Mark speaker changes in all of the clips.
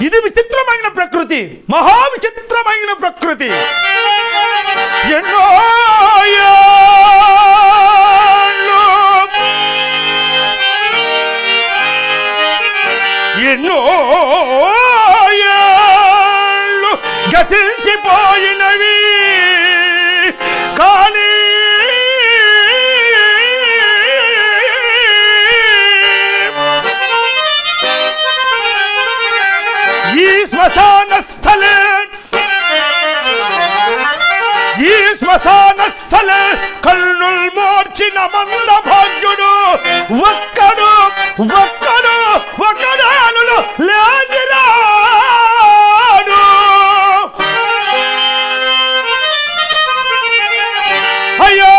Speaker 1: ఇది విచిత్రమైన ప్రకృతి. మహా విచిత్రమైన ప్రకృతి. ఎన్నో ఎన్నో గతించిపోయినవి. ఈ ఈ శ్మశాన స్థలే కన్నుల్ మోర్చిన మంద భాగ్యుడు ఒక్కడు ఒక్కడు ఒకడానులు లేజిరాడు అయ్యో!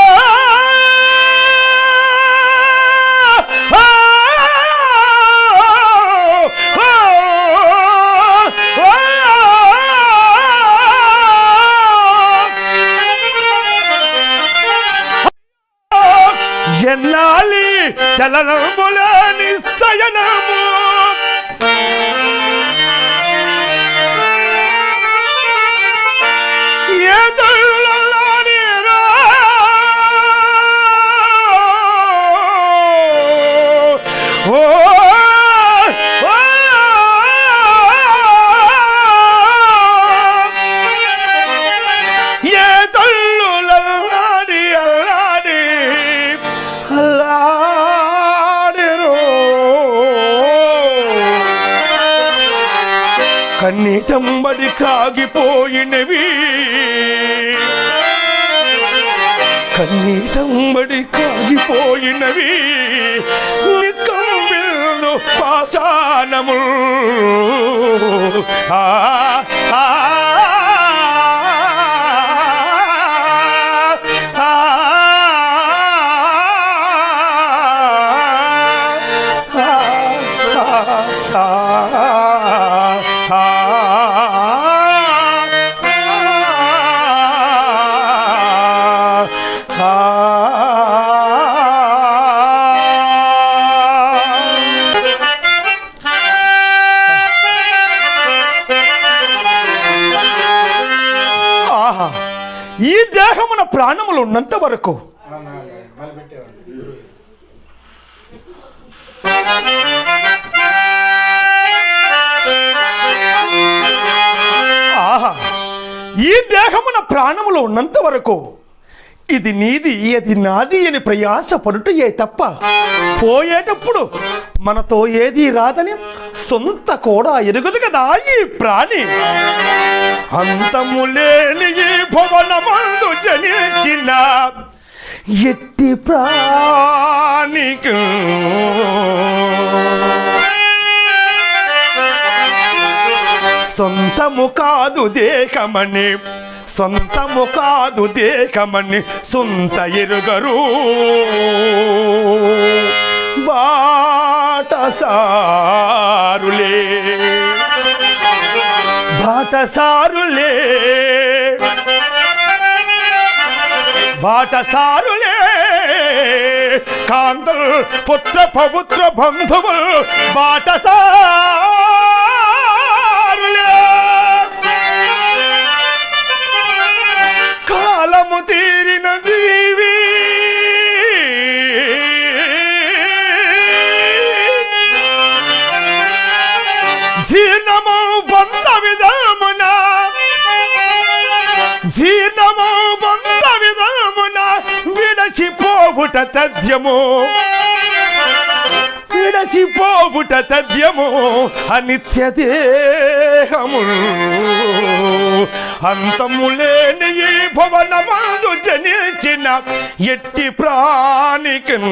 Speaker 1: ఎన్నాలి చలనములని సయనము కన్నీటంబడి కాగిపోయినవి. కన్నీటంబడి కాగిపోయినవి. నిక్కమిల్లు పాషాణము ఆ ఆ ah. ఈ దేహమున ప్రాణములు ఉన్నంత వరకు ఈ దేహమున ప్రాణములు ఉన్నంత వరకు ఇది నీది అది నాది అని ప్రయాస పడుటయే తప్ప పోయేటప్పుడు మనతో ఏది రాదని సొంత కూడా ఎరుగదు కదా ఈ ప్రాణి. అంతము లేని ఈ భువనమందు జనించిన ఎట్టి ప్రాణికు. సొంతము కాదు దేహమని సొంతము కాదు దేహమని సొంత ఎరుగరు. బాటసారులే బాటసారులే బాటసారులే. కాంతల్ పుత్ర పవిత్ర బంధువులు బాటసారు. కాలము తీరిన జీవి. జీర్ణము బంధ విధమున. జీర్ణము బంధ విధమున విడచిపోవుట తథ్యము. విడచిపోవుట తథ్యము అనిత్యదే దేహమును. అంతములేని ఈ భువనమందు జనించిన ఎట్టి ప్రాణికను.